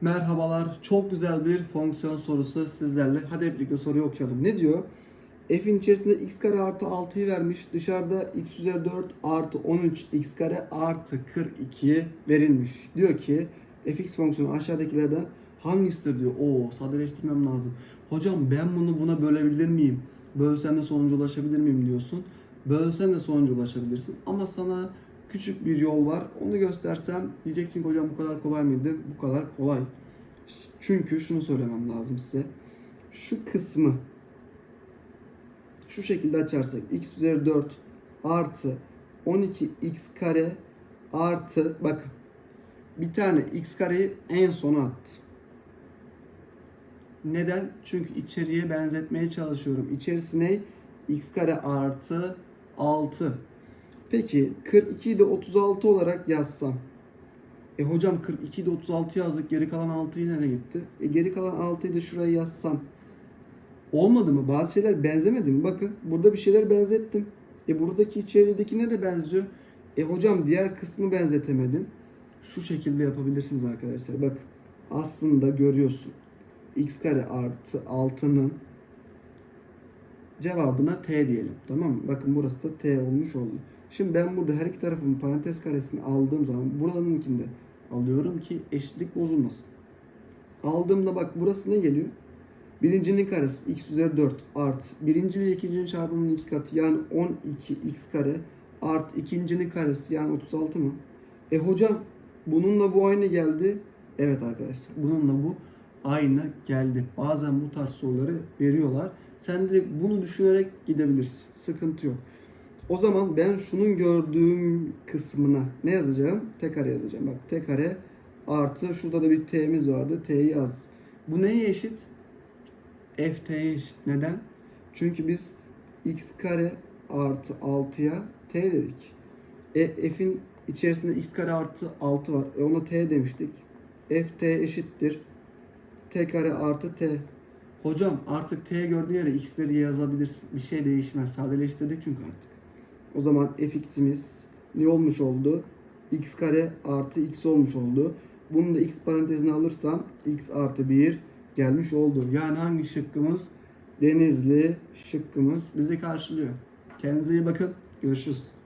Merhabalar. Çok güzel bir fonksiyon sorusu sizlerle. Hadi hep birlikte soruyu okuyalım. Ne diyor? F'in içerisinde x kare artı 6'yı vermiş. Dışarıda x üzeri 4 artı 13 x kare artı 42 verilmiş. Diyor ki fx fonksiyonu aşağıdakilerden hangisidir diyor. Oo sadeleştirmem lazım. Hocam ben bunu buna bölebilir miyim? Bölsem de sonuca ulaşabilir miyim diyorsun. Bölsen de sonuca ulaşabilirsin. Ama sana küçük bir yol var. Onu göstersem diyeceksin ki hocam bu kadar kolay mıydı? Bu kadar kolay. Çünkü şunu söylemem lazım size. Şu kısmı şu şekilde açarsak x üzeri 4 artı 12x kare artı bakın bir tane x kareyi en sona attı. Neden? Çünkü içeriye benzetmeye çalışıyorum. İçerisine x kare artı 6. Peki 42'yi de 36 olarak yazsam. E hocam 42'yi de 36 yazdık. Geri kalan 6'yı nereye gitti? E geri kalan 6'yı da şuraya yazsam. Olmadı mı? Bazı şeyler benzemedi mi? Bakın burada bir şeyler benzettim. E buradaki içeridekine de benziyor. E hocam diğer kısmı benzetemedin. Şu şekilde yapabilirsiniz arkadaşlar. Bakın aslında görüyorsun. x kare artı 6'nın cevabına t diyelim. Tamam mı? Bakın burası da t olmuş oldu. Şimdi ben burada her iki tarafın parantez karesini aldığım zaman buranınkinde alıyorum ki eşitlik bozulmasın. Aldığımda bak burası ne geliyor? Birincinin karesi x üzeri 4 artı birinci ile ikincinin çarpımının iki katı yani 12x kare artı ikincinin karesi yani 36 mı? E hocam bununla bu aynı geldi. Evet arkadaşlar bununla bu aynı geldi. Bazen bu tarz soruları veriyorlar. Sen direkt bunu düşünerek gidebilirsin. Sıkıntı yok. O zaman ben şunun gördüğüm kısmına ne yazacağım? T kare yazacağım. Bak T kare artı şurada da bir T'miz vardı. T'yi yaz. Bu neye eşit? F T'ye eşit. Neden? Çünkü biz x kare artı 6'ya T dedik. E, F'in içerisinde x kare artı 6 var. E ona T demiştik. F T eşittir. T kare artı T. Hocam artık T gördüğün yere x'leri yazabilirsin. Bir şey değişmez. Sadeleştirdik çünkü artık. O zaman fx'imiz ne olmuş oldu? x kare artı x olmuş oldu. Bunu da x parantezine alırsam x artı 1 gelmiş oldu. Yani hangi şıkkımız? Denizli şıkkımız bizi karşılıyor. Kendinize iyi bakın. Görüşürüz.